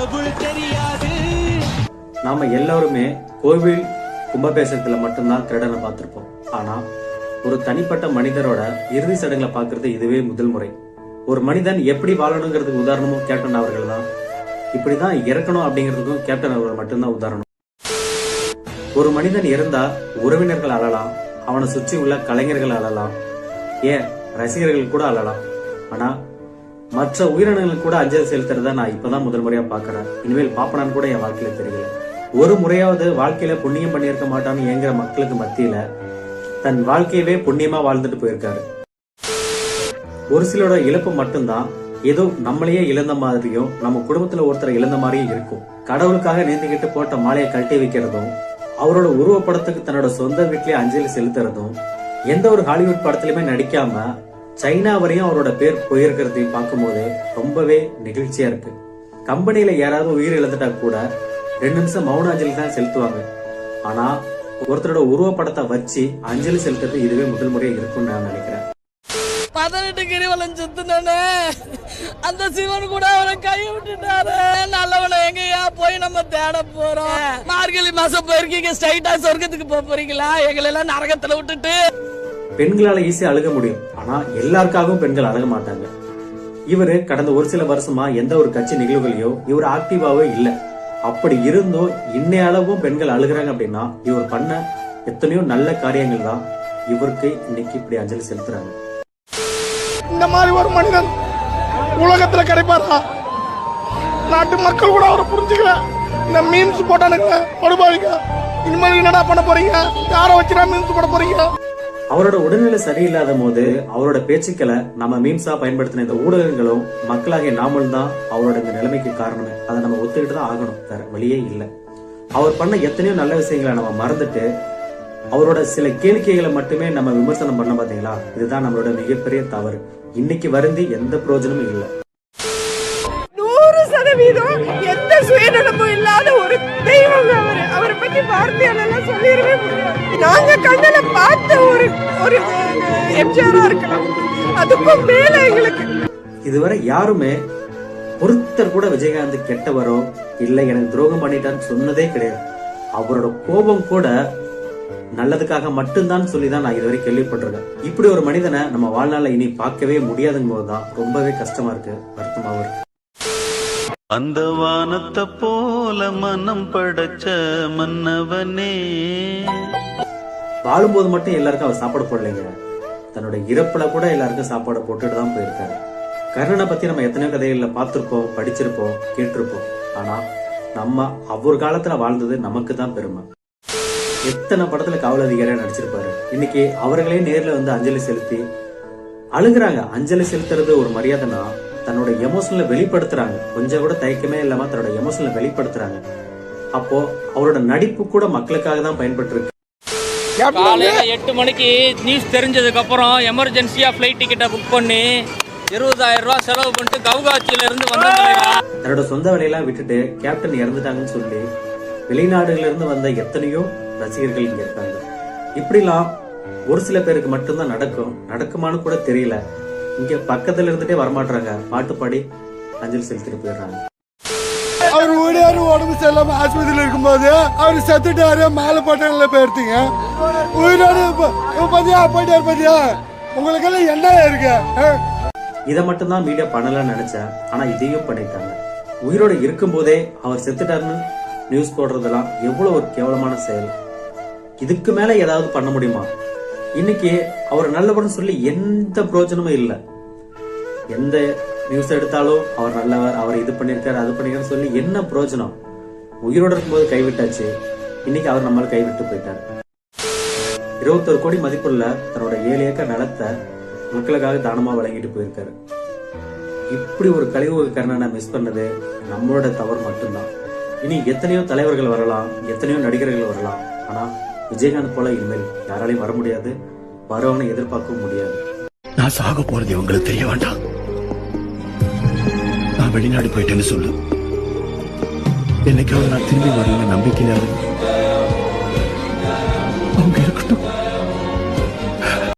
கடவுள் தெரியாது. நாம எல்லாருமே கோவில் கும்பபேசத்துல மட்டும்தான் திருடனை பார்த்திருப்போம். ஆனா ஒரு தனிப்பட்ட மனிதரோட இறுதி சடங்குல பார்க்கிறது இதுவே முதல் முறை. ஒரு மனிதன் எப்படி வாழணுங்கிறதுக்கு உதாரணமும் கேப்டன் அவர்கள் தான். இப்படிதான் இறக்கணும் அப்படிங்கிறதுக்கும் கேப்டன் அவர்கள் மட்டும்தான் உதாரணம். ஒரு மனிதன் இறந்தா உறவினர்கள் அழலாம் அவனை சுற்றி உள்ள கலைஞர்கள் அழலாம் ஏன் ரசிகர்கள் கூட அழலாம். ஆனா மற்ற உயிரினங்களுக்கு கூட அஞ்சலி செலுத்துறத நான் இப்பதான் முதல் முறையா பாக்குறேன் இனிமேல் பாப்பனான்னு கூட என் வாழ்க்கையில தெரியல. ஒரு முறையாவது வாழ்க்கையில புண்ணியம் பண்ணியிருக்க மாட்டான்னு ஏங்குற மக்களுக்கு மத்தியில தன் வாழ்க்கையவே புண்ணியமா வாழ்ந்துட்டு போயிருக்காரு. ஒரு சிலரோட இழப்பு மட்டும்தான் ஏதோ நம்மளையே இழந்த மாதிரியும் நம்ம குடும்பத்துல ஒருத்தரை இழந்த மாதிரியும் இருக்கும். கடவுளுக்காக நேர்ந்துகிட்டு போட்ட மாலையை கட்டி வைக்கிறதும் அவரோட உருவப்படத்துக்கு தன்னோட சொந்த வீட்லயே அஞ்சலி செலுத்துறதும் எந்த ஒரு ஹாலிவுட் படத்துலயுமே நடிக்காம சைனா வரையும் அவரோட பேர் போயிருக்கிறதையும் பார்க்கும்போது ரொம்பவே நெகிழ்ச்சியா இருக்கு. கம்பெனியில யாராவது உயிர் இழந்துட்டா கூட ரெண்டு நிமிஷம் மௌன அஞ்சலி தான் செலுத்துவாங்க. ஆனா ஒருத்தரோட உருவப்படத்தை வச்சு அஞ்சலி செலுத்துறது இதுவே முதல் முறையா இருக்கும்னு நான் நினைக்கிறேன். பதினெட்டு கிரிவலம் சுத்தினானே. அந்த சிவன் கூட அவனை கை விட்டுட்டாரு. நல்லவனை எங்கயா போய் நம்ம தேட போறோம். மார்கழி மாசம் போயிருக்கீங்க ஸ்ட்ரைட்டா சொர்க்கத்துக்கு போக போறீங்களா? எங்களை எல்லாம் நரகத்துல விட்டுட்டு. பெண்களால ஈஸியா அழுக முடியும். ஆனா எல்லாருக்காகவும் பெண்கள் அழுக மாட்டாங்க. இவரு கடந்த ஒரு சில வருஷமா எந்த ஒரு கட்சி நிகழ்வுகளையோ இவர் ஆக்டிவாவே இல்ல. அப்படி இருந்தும் இன்னைய அளவும் பெண்கள் அழுகுறாங்க அப்படின்னா இவர் பண்ண எத்தனையோ நல்ல காரியங்கள் தான் இவருக்கு இன்னைக்கு இப்படி அஞ்சலி செலுத்துறாங்க. இந்த மாதிரி ஒரு மனிதன் உலகத்துல கிடைப்பாரா? நாட்டு மக்கள் கூட அவரை புரிஞ்சுக்கல. இந்த மீன்ஸ் போட்டானுங்க படுபாவிங்க இனிமேல் என்னடா பண்ண போறீங்க? யாரை வச்சுடா மீன்ஸ் போட போறீங்க? அவரோட உடல்நிலை சரியில்லாத போது அவரோட பேச்சுக்களை நம்ம மீம்ஸா பயன்படுத்தின இந்த ஊடகங்களும் மக்களாகிய நாமளும் தான் அவரோட இந்த நிலைமைக்கு காரணமே. அதை நம்ம ஒத்துக்கிட்டு தான் ஆகணும். வேற வழியே இல்லை. அவர் பண்ண எத்தனையோ நல்ல விஷயங்களை நம்ம மறந்துட்டு அவரோட சில கேளிக்கைகளை மட்டுமே நம்ம விமர்சனம் பண்ண பாத்தீங்களா? இதுதான் நம்மளோட மிகப்பெரிய தவறு. இன்னைக்கு வருந்தி எந்த பிரயோஜனமும் இல்லை. நூறு சதவீதம் எந்த சுயநலமும் இல்லாத ஒரு தெய்வம் அவரை. பத்தி வார்த்தையால சொல்லிடவே முடியாது. நாங்க கண்டன ஒரு ஒரு எம்ஜிஆரா இருக்கலாம். அதுக்கும் மேல எங்களுக்கு. இதுவரை யாருமே ஒருத்தர் கூட விஜயகாந்த் கெட்டவரோ இல்ல எனக்கு துரோகம் பண்ணிட்டான்னு சொன்னதே கிடையாது. அவரோட கோபம் கூட நல்லதுக்காக மட்டும்தான் சொல்லி தான் நான் இதுவரை கேள்விப்பட்டிருக்கேன். இப்படி ஒரு மனிதனை நம்ம வாழ்நாள்ல இனி பார்க்கவே முடியாதுங்கும் போதுதான் ரொம்பவே கஷ்டமா இருக்கு வருத்தமாவும் இருக்கு. அந்த வானத்தை போல மனம் படைச்ச மன்னவனே. வாழும்போது மட்டும் எல்லாருக்கும் அவர் சாப்பாடு போடலைங்க. தன்னோட இறப்புல கூட எல்லாருக்கும் சாப்பாடு போட்டுட்டு தான் போயிருக்காரு. கர்ணனை பத்தி நம்ம எத்தனையோ கதைகள்ல பார்த்திருப்போம் படிச்சிருப்போம் கேட்டிருப்போம். ஆனா நம்ம அவர் காலத்துல வாழ்ந்தது நமக்கு தான் பெருமை. எத்தனை படத்துல காவல் அதிகாரியா நடிச்சிருப்பாரு. இன்னைக்கு அவர்களே நேர்ல வந்து அஞ்சலி செலுத்தி அழுகுறாங்க. அஞ்சலி செலுத்துறது ஒரு மரியாதைனா தன்னோட எமோஷனல வெளிப்படுத்துறாங்க. கொஞ்சம் கூட தயக்கமே இல்லாம தன்னோட எமோஷனல வெளிப்படுத்துறாங்க. அப்போ அவரோட நடிப்பு கூட மக்களுக்காக தான் பயன்பட்டு இருக்கு காலையில எட்டு மணிக்கு நியூஸ் தெரிஞ்சதுக்கு அப்புறம் எமர்ஜென்சியா ஃபிளைட் டிக்கெட்டை புக் பண்ணி இருபதாயிரம் ரூபாய் செலவு பண்ணிட்டு கவுகாட்சியில இருந்து தன்னோட சொந்த வேலையெல்லாம் விட்டுட்டு கேப்டன் இறந்துட்டாங்கன்னு சொல்லி வெளிநாடுகள்ல இருந்து வந்த எத்தனையோ ரசிகர்கள் இங்க இருக்காங்க. இப்படிலாம் ஒரு சில பேருக்கு மட்டும்தான் நடக்கும். நடக்குமான்னு கூட தெரியல. இங்க பக்கத்துல இருந்துட்டே வரமாட்டாங்க பாட்டு பாடி அஞ்சலி செலுத்திட்டு போயிடுறாங்க. அவர் ஓடியாரு உடம்பு சரியில்லாம ஆஸ்பத்திரியில் இருக்கும்போது அவர் செத்துட்டாரு. மாலை போட்டாங்கல்ல போயிருத்தீங்க. உயிரோடு இப்ப- இப்ப பாத்தியா? உங்களுக்கெல்லாம் என்ன இருக்கு? இதை மட்டும்தான் மீடியா பண்ணலாம்னு நினைச்சேன். ஆனா இதையும் பண்ணிட்டாங்க. உயிரோட இருக்கும்போதே அவர் செத்துட்டாருன்னு நியூஸ் போடுறதெல்லாம் எவ்வளவு ஒரு கேவலமான செயல். இதுக்கு மேல ஏதாவது பண்ண முடியுமா? இன்னைக்கு அவர் நல்லவர்னு சொல்லி எந்த பிரயோஜனமும் இல்லை. எந்த நியூஸ் எடுத்தாலும் அவர் நல்லவர் அவர் இது பண்ணிருக்காரு அது பண்ணிருக்காரு சொல்லி என்ன பிரயோஜனம் உயிரோட இருக்கும்போது கைவிட்டாச்சு. இன்னைக்கு அவர் நம்மள கைவிட்டு போயிட்டாரு. இருபத்தொரு கோடி மதிப்புள்ள தன்னோட ஏழு ஏக்கர் நிலத்தை மக்களுக்காக தானமா வழங்கிட்டு போயிருக்காரு. இப்படி ஒரு கழிவு கர்ணனை மிஸ் பண்ணது நம்மளோட தவறு மட்டும்தான். இனி எத்தனையோ தலைவர்கள் வரலாம் எத்தனையோ நடிகர்கள் வரலாம். ஆனா விஜயகாந்த் போல இனிமேல் யாராலையும் வர முடியாது வரவனை எதிர்பார்க்கவும் முடியாது. நான் சாக போறது உங்களுக்கு தெரிய வேண்டாம். நான் வெளிநாடு போயிட்டேன்னு சொல்லு. என்னைக்காவது நான் திரும்பி வரணும்னு நம்பிக்கையில rápido.